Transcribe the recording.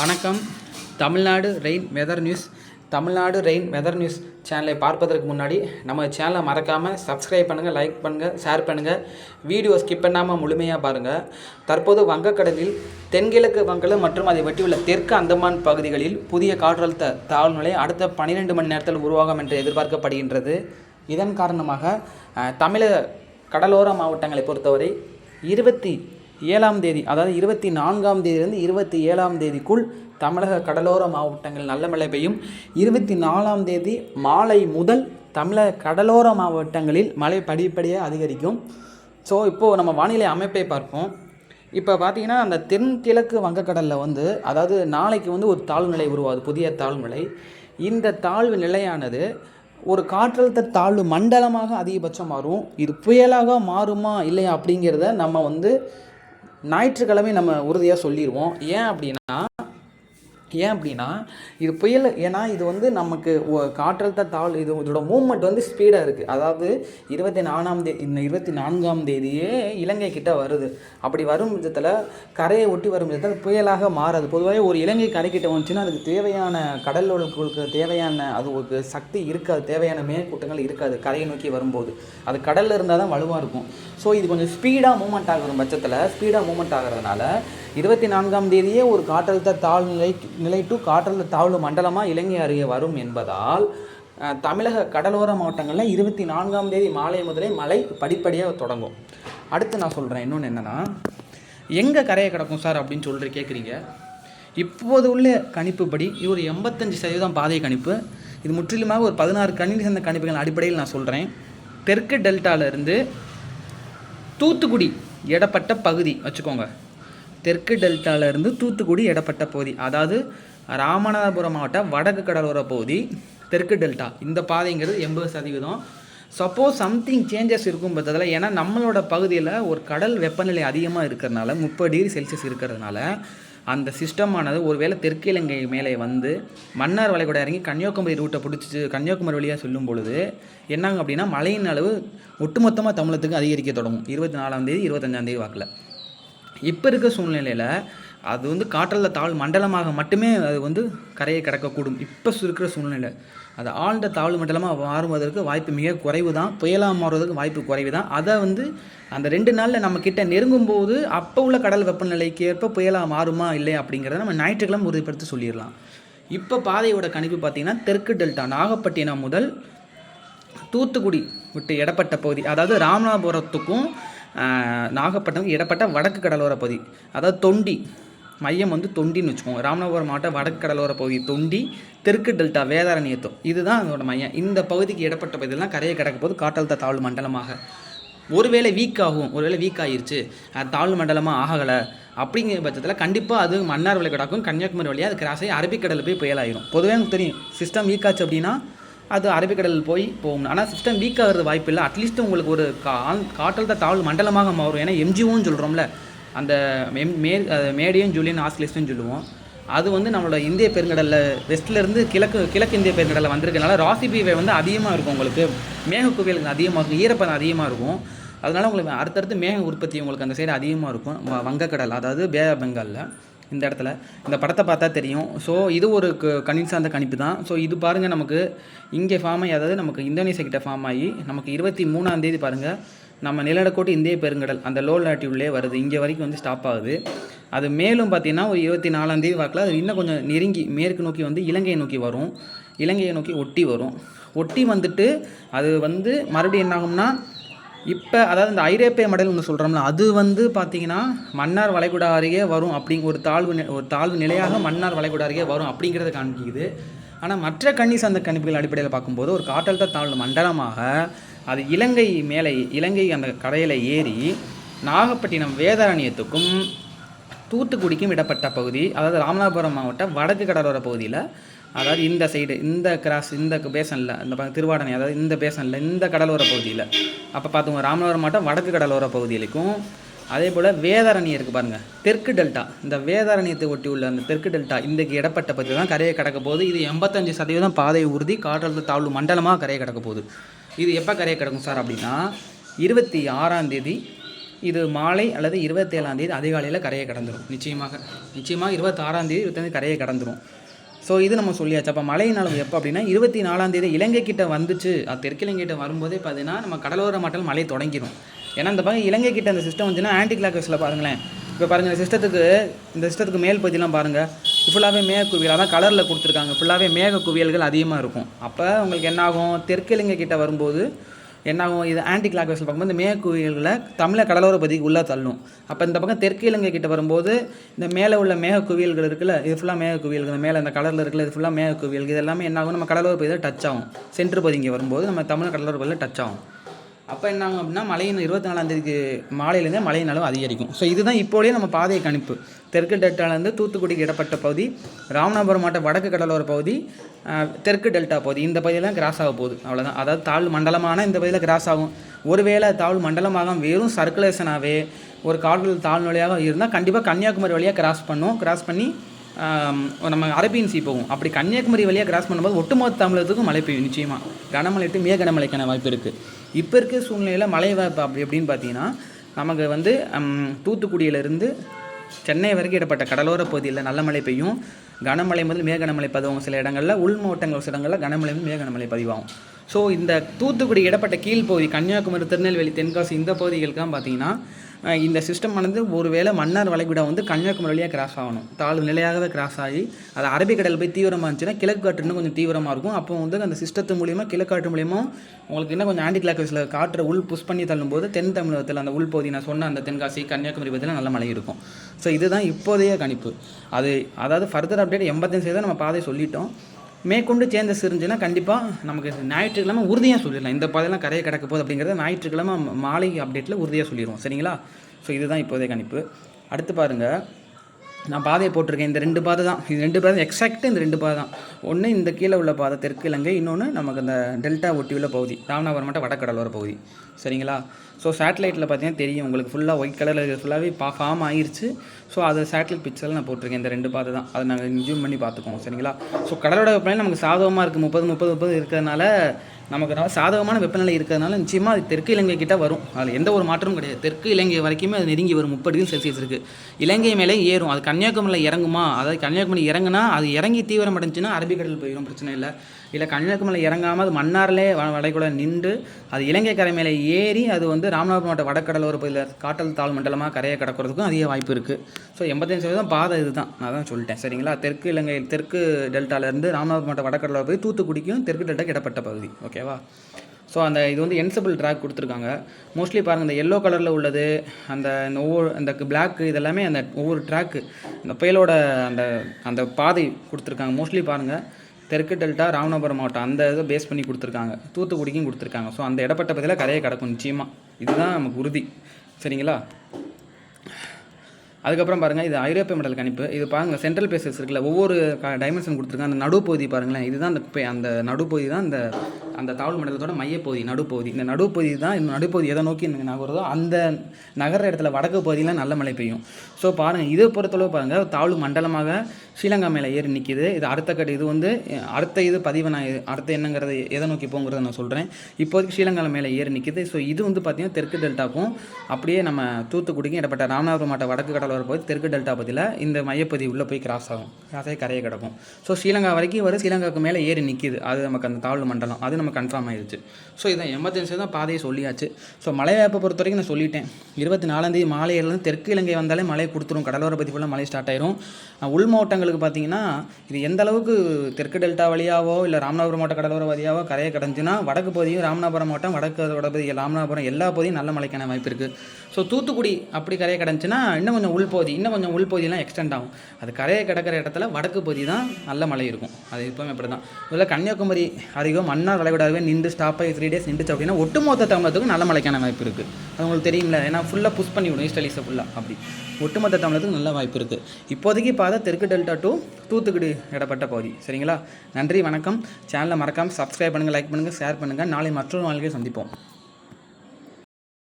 வணக்கம். Tamil Nadu rain weather news. Tamil Nadu rain weather news சேனலை பார்ப்பதற்கு முன்னாடி நம்ம சேனலை மறக்காமல் சப்ஸ்கிரைப் பண்ணுங்கள் லைக் பண்ணுங்கள் ஷேர் பண்ணுங்கள் வீடியோ ஸ்கிப் பண்ணாமல் முழுமையாக பாருங்கள் தற்போது வங்கக்கடலில் தென்கிழக்கு வங்கலம் மற்றும் அதை ஒட்டியுள்ள தெற்கு அந்தமான் பகுதிகளில் புதிய காற்றழுத்த தாழ்நிலை அடுத்த பன்னிரெண்டு மணி நேரத்தில் உருவாகும் என்று எதிர்பார்க்கப்படுகின்றது. இதன் காரணமாக தமிழக கடலோர மாவட்டங்களை பொறுத்தவரை இருபத்தி ஏழாம் தேதி அதாவது இருபத்தி நான்காம் தேதியிலிருந்து இருபத்தி ஏழாம் தேதிக்குள் தமிழக கடலோர மாவட்டங்கள் நல்ல மழை பெய்யும். இருபத்தி நாலாம் தேதி மாலை முதல் தமிழக கடலோர மாவட்டங்களில் மழை படிப்படியாக அதிகரிக்கும். ஸோ இப்போது நம்ம வானிலை அமைப்பை பார்ப்போம். இப்போ பார்த்தீங்கன்னா அந்த தென்கிழக்கு வங்கக்கடலில் வந்து அதாவது நாளைக்கு வந்து ஒரு தாழ்வு நிலை உருவாகுது புதிய தாழ்நிலை இந்த தாழ்வு நிலையானது ஒரு காற்றழுத்த தாழ்வு மண்டலமாக அதிகபட்சம் மாறும். இது புயலாக மாறுமா இல்லையா அப்படிங்கிறத நம்ம வந்து ஞாயிற்றுக்கிழமை நம்ம உறுதியாக சொல்லிடுவோம் ஏன் அப்படின்னா ஏன் அப்படின்னா இது புயல் ஏன்னா இது வந்து நமக்கு காற்றழுத்த தாழ் இது இதோட மூவ்மெண்ட் வந்து ஸ்பீடாக இருக்குது அதாவது இருபத்தி நாலாம் தேதி இந்த இருபத்தி நான்காம் தேதியே இலங்கை கிட்ட வருது. அப்படி வரும் விதத்தில் கரையை ஒட்டி வரும் விதத்தில் புயலாக மாறாது. பொதுவாக ஒரு இலங்கை கரைக்கிட்ட வந்துச்சுன்னா அதுக்கு தேவையான கடலுக்கு தேவையான அது ஒரு சக்தி இருக்காது. தேவையான மேற்கூட்டங்கள் இருக்காது கரையை நோக்கி வரும்போது. அது கடலில் இருந்தால் தான் வலுவாக இருக்கும். ஸோ இது கொஞ்சம் ஸ்பீடாக மூவ்மெண்ட் ஆகிற பட்சத்தில் ஸ்பீடாக மூவ்மெண்ட் ஆகிறதுனால இருபத்தி நான்காம் தேதியே ஒரு காற்றழுத்த தாழ்நிலை நிலை நிலை டு காற்றழுத்த தாழ்வு மண்டலமாக இலங்கை அருகே வரும் என்பதால் தமிழக கடலோர மாவட்டங்களில் இருபத்தி நான்காம் தேதி மாலை முதலே மழை படிப்படியாக தொடங்கும். அடுத்து நான் சொல்கிறேன் இன்னொன்று என்னென்னா எங்கே கரையை கிடக்கும் சார் அப்படின்னு சொல்லிட்டு கேட்குறீங்க இப்போது உள்ள கணிப்புப்படி இது ஒரு எண்பத்தஞ்சு சதவீதம் பாதை கணிப்பு. இது முற்றிலுமாக ஒரு பதினாறு கணினி சேர்ந்த கணிப்புகள் அடிப்படையில் நான் சொல்கிறேன் தெற்கு டெல்டால தூத்துக்குடி இடப்பட்ட பகுதி வச்சுக்கோங்க. தெற்கு டெல்டால தூத்துக்குடி இடப்பட்ட பகுதி அதாவது ராமநாதபுரம் மாவட்டம் வடக்கு கடலோர பகுதி தெற்கு டெல்டா. இந்த பாதைங்கிறது எண்பது சதவீதம். சப்போஸ் சம்திங் சேஞ்சஸ் இருக்கும் பட்சத்தில் ஏன்னா நம்மளோட பகுதியில் ஒரு கடல் வெப்பநிலை அதிகமாக இருக்கிறதுனால முப்பது டிகிரி செல்சியஸ் இருக்கிறதுனால அந்த சிஸ்டமானது ஒருவேளை தெற்கு இலங்கை மேலே வந்து மன்னார் வளைகுடா இறங்கி கன்னியாகுமரி ரூட்டை பிடிச்சி கன்னியாகுமரி வழியாக சொல்லும் பொழுது என்னங்க அப்படின்னா மழையின் அளவு ஒட்டுமொத்தமாக தமிழகத்துக்கு அதிகரிக்க தொடங்கும். இருபத்தி நாலாம் தேதி இருபத்தஞ்சாம் தேதி வாக்கில். இப்போ இருக்க சூழ்நிலையில் அது வந்து காற்றழுத்த தாழ்வு மண்டலமாக மட்டுமே அது வந்து கரையை கடக்கக்கூடும். இப்போ இருக்கிற சூழ்நிலை அது ஆழ்ந்த தாழ்வு மண்டலமாக மாறுவதற்கு வாய்ப்பு மிக குறைவு தான் புயலாக மாறுவதற்கு வாய்ப்பு குறைவு தான் அதை வந்து அந்த ரெண்டு நாளில் நம்ம கிட்ட நெருங்கும் போது அப்போ உள்ள கடல் வெப்பநிலைக்கு ஏற்ப புயலாக மாறுமா இல்லை அப்படிங்கிறத நம்ம ஞாயிற்றுக்கிழமை உறுதிப்படுத்தி சொல்லிடலாம். இப்போ பாதையோட கணிப்பு பார்த்தீங்கன்னா தெற்கு டெல்டா நாகப்பட்டினம் முதல் தூத்துக்குடி விட்டு இடப்பட்ட பகுதி அதாவது ராமநாதபுரத்துக்கும் நாகப்பட்டினம் இடப்பட்ட வடக்கு கடலோர பகுதி. அதாவது தொண்டி. மையம் வந்து தொண்டின்னு வச்சுக்கோங்க. ராமநாதபுரம் மாவட்டம் வடக்கு கடலோர பகுதி தொண்டி தெற்கு டெல்டா வேதாரண்யத்தம் இதுதான் அதோட மையம். இந்த பகுதிக்கு இடப்பட்ட பகுதியெல்லாம் கரையை கிடக்க போது காற்றழுத்த தாழ்வு மண்டலமாக. ஒருவேளை வீக் ஆகும். ஒருவேளை வீக் ஆயிருச்சு. அது தாழ்வு மண்டலமாக ஆகலை. அப்படிங்கிற பட்சத்தில் கண்டிப்பாக அது மன்னார் வளைகுடாக்கும் கன்னியாகுமரி வழியாக அது கிராஸ் ஆகி அரபிக்கடலில் போய் புயலாயிரும் பொதுவே எனக்கு தெரியும். சிஸ்டம் வீக் ஆச்சு அப்படின்னா அது அரபிக்கடல் போய் போகும். ஆனால் சிஸ்டம் வீக் ஆகிறது வாய்ப்பு இல்லை. அட்லீஸ்ட் உங்களுக்கு ஒரு கா காற்றழுத்த தாழ்வு மண்டலமாக மாறும். ஏன்னா எம்ஜிஓன்னு சொல்கிறோம்ல அந்த மெம் மே அஹ் மேடியம் ஜூலியன் ஆஸ்கிலிஸ்ட்னு சொல்லுவோம். அது வந்து நம்மளோட இந்திய பெருங்கடலில் வெஸ்ட்லேருந்து கிழக்கு கிழக்கு இந்திய பெருங்கடலில் வந்திருக்கனால ராசி பீவை வந்து அதிகமாக இருக்கும் உங்களுக்கு. மேக குவியல் அதிகமாக இருக்கும். ஈரப்பதம் அதிகமாக இருக்கும். அதனால உங்களுக்கு அடுத்தடுத்து மேக உற்பத்தி உங்களுக்கு அந்த சைடு அதிகமாக இருக்கும். வங்கக்கடல் அதாவது பே ஆஃப் பெங்காலில். இந்த இடத்துல. இந்த படத்தை பார்த்தா தெரியும். ஸோ இது ஒரு க- கணினி சார்ந்த கணிப்பு தான். ஸோ இது பாருங்கள் நமக்கு. இங்கே ஃபார்ம் ஆகி அதாவது நமக்கு இந்தோனேஷியா கிட்ட ஃபார்ம் ஆகி நமக்கு இருபத்தி மூணாம் தேதி பாருங்கள் நம்ம நிலநடுக்கோட்டு இந்திய பெருங்கடல் அந்த லோ லாட்டியூட்லேயே வருது. இங்கே வரைக்கும் வந்து ஸ்டாப் ஆகுது. அது மேலும் பார்த்தீங்கன்னா ஒரு இருபத்தி நாலாம் தேதி வாக்கில் அது இன்னும் கொஞ்சம் நெருங்கி மேற்கு நோக்கி வந்து இலங்கையை நோக்கி வரும். இலங்கையை நோக்கி ஒட்டி வரும். ஒட்டி வந்துட்டு அது வந்து மறுபடியும் என்னாகும்னா இப்போ அதாவது இந்த ஐரோப்பிய மடல் ஒன்று சொல்கிறோம்ல அது வந்து பார்த்தீங்கன்னா மன்னார் வளைகுடா அருகே வரும் அப்படிங்க ஒரு தாழ்வு ஒரு தாழ்வு நிலையாக மன்னார் வளைகுடா அருகே வரும் அப்படிங்கிறத காண்பிக்குது. ஆனால் மற்ற கன்னி சார்ந்த கணிப்புகள் அடிப்படையில் பார்க்கும்போது ஒரு காற்றழுத்த தாழ்வு மண்டலமாக அது இலங்கை மேலே இலங்கை அந்த கரையில் ஏறி நாகப்பட்டினம் வேதாரண்யத்துக்கும் தூத்துக்குடிக்கும் இடப்பட்ட பகுதி அதாவது ராமநாதபுரம் மாவட்டம் வடக்கு கடலோர பகுதியில் அதாவது இந்த சைடு இந்த கிராஸ் இந்த பேசனில் இந்த பக்கம் திருவாடனை அதாவது இந்த பேசனில் இந்த கடலோர பகுதியில். அப்போ பார்த்துங்க ராமநாதபுரம் மாவட்டம் வடக்கு கடலோர பகுதியிலும் அதே போல் வேதாரணி இருக்குது பாருங்கள் தெற்கு டெல்டா. இந்த வேதாரண்யத்தை ஒட்டி உள்ள அந்த தெற்கு டெல்டா இன்றைக்கு இடப்பட்ட பகுதி தான் கரையை கடக்க போகுது. இது எண்பத்தஞ்சு சதவீதம் பாதை உறுதி காற்றழுத்த தாழ்வு மண்டலமாக கரையை கடக்க போகுது. இது எப்போ கரையை கிடக்கும் சார் அப்படின்னா இருபத்தி ஆறாம் தேதி இது மாலை அல்லது இருபத்தேழாம் தேதி அதிகாலையில் கரையை கடந்துடும் நிச்சயமாக. நிச்சயமாக இருபத்தாறாம் தேதி இருபத்தஞ்சு கரையை கடந்துடும் ஸோ இது நம்ம சொல்லியாச்சு. அப்போ மழையின் அளவு எப்போ அப்படின்னா இருபத்தி நாலாம் தேதி இலங்கை கிட்ட வந்துச்சு. அது தெற்கிலங்கிட்ட வரும்போதே பார்த்தீங்கன்னா நம்ம கடலோர மட்டல் மழை தொடங்கிடும் ஏன்னா இந்த பக்கம் இலங்கை கிட்ட அந்த சிஸ்டம் வந்துச்சுன்னா ஆன்டி கிளாக்ஸில் பாருங்களேன். இப்போ பாருங்கள் சிஸ்டத்துக்கு இந்த சிஸ்டத்துக்கு மேல் பகுதியெலாம் பாருங்கள் ஃபுல்லாகவே மேக குவியல் அதான் கலரில் கொடுத்துருக்காங்க. ஃபுல்லாகவே மேக குவியல்கள் அதிகமாக இருக்கும். அப்போ உங்களுக்கு என்னாகும் தெற்கிலங்கை கிட்ட வரும்போது என்னாகும் இது ஆன்டி கிளாக் வைஸில் பார்க்கும்போது இந்த மேக தமிழக கடலோர பகுதிக்கு உள்ளே தள்ளும். அப்போ இந்த பக்கம் தெற்கு இலங்கை கிட்ட வரும்போது இந்த மேலே உள்ள மேகக்குவியல்கள் இருக்குல்ல இது ஃபுல்லாக மேகக்குவியல்கள் இந்த மேலே இந்த கடலில் இருக்குல்ல இது ஃபுல்லாக மேகக்குவியல்கள் இது எல்லாமே என்னாகும் நம்ம கடலோர பகுதியில் டச் ஆகும். சென்ட்ரு பகுதி இங்கே வரும்போது நம்ம தமிழக கடலோர பகுதியில் டச் ஆகும். அப்போ என்ன ஆகும் அப்படின்னா மழையின் இருபத்தி நாலாம் தேதிக்கு மாலையிலேருந்து மழையின் அளவு அதிகரிக்கும். ஸோ இதுதான் இப்போலேயே நம்ம பாதையை கணிப்பு. தெற்கு டெல்டாலேருந்து தூத்துக்குடிக்கு இடப்பட்ட பகுதி ராமநாதபுரம் மாவட்ட வடக்கு கடலோர பகுதி தெற்கு டெல்டா பகுதி. இந்த பகுதியெல்லாம் கிராஸ் ஆக போகுது. அவ்வளோதான் அதாவது தாழ் மண்டலமான இந்த பகுதியில் கிராஸ் ஆகும். ஒருவேளை தாழ் மண்டலமாக வெறும் சர்க்குலேஷனாகவே ஒரு கால்கள் தாழ்நிலையாக இருந்தால் கண்டிப்பாக கன்னியாகுமரி வழியாக கிராஸ் பண்ணும் கிராஸ் பண்ணி நம்ம அரபியன் சீ போகும். அப்படி கன்னியாகுமரி வழியாக கிராஸ் பண்ணும்போது ஒட்டுமொத்த தமிழகத்துக்கும் மழை பெய்யும் நிச்சயமாக கனமழை டு மிக கனமழைக்கான வாய்ப்பு இருக்குது இப்போ இருக்க சூழ்நிலையில் மழை வாய்ப்பு அப்படி எப்படின்னு பார்த்தீங்கன்னா நமக்கு வந்து தூத்துக்குடியிலேருந்து சென்னை வரைக்கும் இடப்பட்ட கடலோர பகுதியில் நல்ல மழை பெய்யும். கனமழை முதல் மிக கனமழை பதிவாகும். சில இடங்களில் உள் மாவட்டங்கள் சில இடங்களில் கனமழை முதல் மிக கனமழை பதிவாகும். ஸோ இந்த தூத்துக்குடி இடப்பட்ட கீழ்ப்பகுதி கன்னியாகுமரி திருநெல்வேலி தென்காசி இந்த பகுதிகளுக்கெல்லாம் பார்த்தீங்கன்னா இந்த சிஸ்டம் ஒரு ஒருவேளை மன்னார் வளைகுடா வந்து கன்னியாகுமரி வழியாக கிராஸ் ஆகணும். தாழ்வு நிலையாகவே கிராஸ் ஆகி அது அரபிக்கடல் போய் தீவிரமாக இருந்துச்சுன்னா கிழக்கு காற்று இன்னும் கொஞ்சம் தீவிரமாக இருக்கும். அப்போ வந்து அந்த சிஸ்டத்து மூலியமாக கிழக்காற்று மூலியமாக உங்களுக்கு இன்னும் கொஞ்சம் ஆண்டி கிளாக்கஸில் காற்றை உள் புஷ் பண்ணி தள்ளும்போது தென் தமிழகத்தில் அந்த உள்பகுதி நான் சொன்ன அந்த தென்காசி கன்னியாகுமரி பகுதியில் நல்ல மழை இருக்கும். ஸோ இதுதான் இப்போதைய கணிப்பு. அது அதாவது ஃபர்தர் அப்டேட் எண்பத்தஞ்சு சதவீதம் நம்ம பாதை சொல்லிட்டோம். மேற்கொண்டு சேஞ்சஸ் இருந்துச்சுன்னா கண்டிப்பாக நமக்கு ஞாயிற்றுக்கிழமை உறுதியாக சொல்லிடலாம். இந்த பாதையெல்லாம் கரையை கிடக்க போகுது அப்படிங்கிறத ஞாயிற்றுக்கிழமை மாலை அப்டேட்டில் உறுதியாக சொல்லிடுவோம். சரிங்களா? ஸோ இதுதான் இப்போதைய கணிப்பு. அடுத்து பாருங்கள் நான் பாதையை போட்டிருக்கேன். இந்த ரெண்டு பாதை தான். இது ரெண்டு பாதை எக்ஸாக்ட்டு இந்த ரெண்டு பாதை தான். ஒன்று இந்த கீழே உள்ள பாதை தெற்கு இலங்கை இன்னொன்று நமக்கு இந்த டெல்டா ஒட்டி உள்ள பகுதி ராமநாதபுரம் மட்டும் வடக்கடலோர பகுதி. சரிங்களா? ஸோ சேட்டலைட்டில் பார்த்தீங்கன்னா தெரியும். உங்களுக்கு ஃபுல்லாக ஒயிட் கலரில் ஃபுல்லாகவே பா ஃபார்ம் ஆயிடுச்சு ஸோ அது சேட்டலைட் பிக்சரில் நான் போட்டிருக்கேன். இந்த ரெண்டு பாதை தான். அதை நாங்கள் ஜூம் பண்ணி பார்த்துக்குவோம். சரிங்களா? ஸோ கடலோட பிளான் நமக்கு சாதகமாக இருக்குது முப்பது முப்பது முப்பது இருக்கிறதுனால நமக்கு சாதகமான வெப்பநிலை இருக்கிறதுனால நிச்சயமாக அது தெற்கு இலங்கை கிட்ட வரும். அதில் எந்த ஒரு மாற்றமும் கிடையாது. தெற்கு இலங்கை வரைக்குமே அது நெருங்கி வரும் முப்பது டிகிரி செல்சியஸ் இருக்குது இலங்கை மேலே ஏறும். அது கன்னியாகுமரியில் இறங்குமா? அதாவது கன்னியாகுமரி இறங்குனா அது இறங்கி தீவிரம் அடைஞ்சுன்னா அரபிக்கடல் போயிடும் பிரச்சனை இல்லை. இல்லை கன்னியாகுமரியில் இறங்காமல் அது மன்னார்லே வ வளைகுடா நின்று அது இலங்கை கரை மேலே ஏறி அது வந்து ராமநாதபுரம் மாவட்ட வடக்கடலோர பகுதியில் காற்றல் தாழ் மண்டலமாக கரையை கடக்கிறதுக்கும் அதிக வாய்ப்பு இருக்குது ஸோ எண்பத்தஞ்சு சதவீதம் பாதை இதுதான். நான் தான் சொல்லிட்டேன். சரிங்களா? தெற்கு இலங்கை தெற்கு டெல்டாலேருந்து ராமநாதபுரம் மாவட்ட வடக்கடலோர பகுதி தூத்துக்குடிக்கும் தெற்கு டெல்டாக்கு இடப்பட்ட பகுதி. ஓகே ஓகேவா? ஸோ அந்த இது வந்து என்சபிள் ட்ராக் கொடுத்துருக்காங்க. மோஸ்ட்லி பாருங்கள் இந்த எல்லோ கலரில் உள்ளது அந்த இந்த ஒவ்வொரு அந்த பிளாக்கு இதெல்லாமே அந்த ஒவ்வொரு ட்ராக்கு இந்த புயலோட அந்த அந்த பாதை கொடுத்துருக்காங்க. மோஸ்ட்லி பாருங்கள் தெற்கு டெல்டா ராமநாதபுரம் மாவட்டம் அந்த இதை பேஸ் பண்ணி கொடுத்துருக்காங்க. தூத்துக்குடிக்கும் கொடுத்துருக்காங்க. ஸோ அந்த இடப்பட்ட பகுதியில் கரையை கிடக்கும். நிச்சயமாக இதுதான் நமக்கு உறுதி. சரிங்களா? அதுக்கப்புறம் பாருங்கள் இது ஐரோப்பிய மண்டல கணிப்பு. இது பாருங்கள் சென்ட்ரல் பேசஸ் இருக்குல்ல ஒவ்வொரு டைமென்ஷன் கொடுத்துருக்காங்க. அந்த நடுப்பகுதி பாருங்களேன் இதுதான் அந்த அந்த நடுப்பகுதி தான் அந்த அந்த தாவல் மண்டலத்தோட மையப்பகுதி நடுப்பகுதி. இந்த நடுப்பகுதி தான் இந்த நடுப்பகுதி எதை நோக்கி எனக்கு நகருதோ அந்த நகர இடத்துல வடக்கு பகுதியில் நல்ல மழை பெய்யும். ஸோ பாருங்கள் இதை பொறுத்தளவு பாருங்கள் தாழ்வு மண்டலமாக ஸ்ரீலங்கா மேலே ஏறி நிற்கிது இது அடுத்த கட்டு இது வந்து அடுத்த இது பதிவு நான் அடுத்த என்னங்கிறது எதை நோக்கி போங்கிறத நான் சொல்கிறேன் இப்போதைக்கு ஸ்ரீலங்கா மேலே ஏறி நிற்கிது ஸோ இது வந்து பார்த்திங்கன்னா தெற்கு டெல்டாக்கும் அப்படியே நம்ம தூத்துக்குடிக்கும் இடப்பட்ட ராமநாதபுரம் மாவட்ட வடக்கு கடலோர வரப்போது தெற்கு டெல்டா பகுதியில் இந்த மையப்பகுதி உள்ளே போய் கிராஸ் ஆகும். கிராஸ் ஆகி கரையை கிடக்கும். ஸோ ஸ்ரீலங்கா வரைக்கும் வரும். ஸ்ரீலங்காவுக்கு மேலே ஏறி நிற்கிது அது நமக்கு அந்த தாழ்வு மண்டலம். அது நமக்கு கன்ஃபார்ம் ஆயிடுச்சு ஸோ இதான் எமர்ஜென்சி தான் பாதையை சொல்லியாச்சு. ஸோ மழை வாய்ப்பை பொறுத்த வரைக்கும் நான் சொல்லிட்டேன். இருபத்தி நாலாந்தேதி மாலையிலேருந்து தெற்கு இலங்கை வந்தாலே மழை கொடுத்துரும். கடலோர பகுதி ஃபுல்லாக மழை ஸ்டார்ட் ஆயிரும். உள் மாவட்டங்களுக்கு பார்த்தீங்கன்னா இது எந்த அளவுக்கு தெற்கு டெல்டா வழியாவோ இல்லை ராமநாதபுரம் மாவட்ட கடலோர வழியாவோ கரையை கடந்துச்சுன்னா வடக்கு பகுதியும் ராமநாதபுரம் மாவட்டம் வடக்கு வடபதி ராமநாதபுரம் எல்லா பகுதியும் நல்ல மழைக்கான வாய்ப்பு இருக்குது ஸோ தூத்துக்குடி அப்படி கரையை கடந்துச்சுன்னா இன்னும் கொஞ்சம் உள்பகுதி இன்னும் கொஞ்சம் உள்பகுதியெலாம் எக்ஸ்டெண்ட் ஆகும். அது கரையை கிடக்கிற இடத்துல வடக்கு பகுதி தான் நல்ல மழை இருக்கும். அது எப்பவுமே அப்படி தான் இதில் கன்னியாகுமரி அருகே மன்னார் வளைகுடாவே நின்று ஸ்டாப் ஆகி த்ரீ டேஸ் நின்றுச்சு அப்படின்னா ஒட்டுமொத்த தமிழகத்துக்கும் நல்ல மழைக்கான வாய்ப்பு இருக்குது அது உங்களுக்கு தெரியும்ல ஏன்னா ஃபுல்லாக புஷ் பண்ணி விடும் ஈஸ்டலீஸை ஃபுல்லாக அப்படி. ஒட்டுமொத்த தமிழகத்துக்கு நல்ல வாய்ப்பு இருக்குது இப்போதைக்கு பார்த்தா தெற்கு டெல்டா டு தூத்துக்குடி இடப்பட்ட பகுதி. சரிங்களா? நன்றி வணக்கம். சேனலை மறக்காமல் சப்ஸ்கிரைப் பண்ணுங்கள் லைக் பண்ணுங்கள் ஷேர் பண்ணுங்கள் நாளை மற்றொரு நாளைக்கு சந்திப்போம்.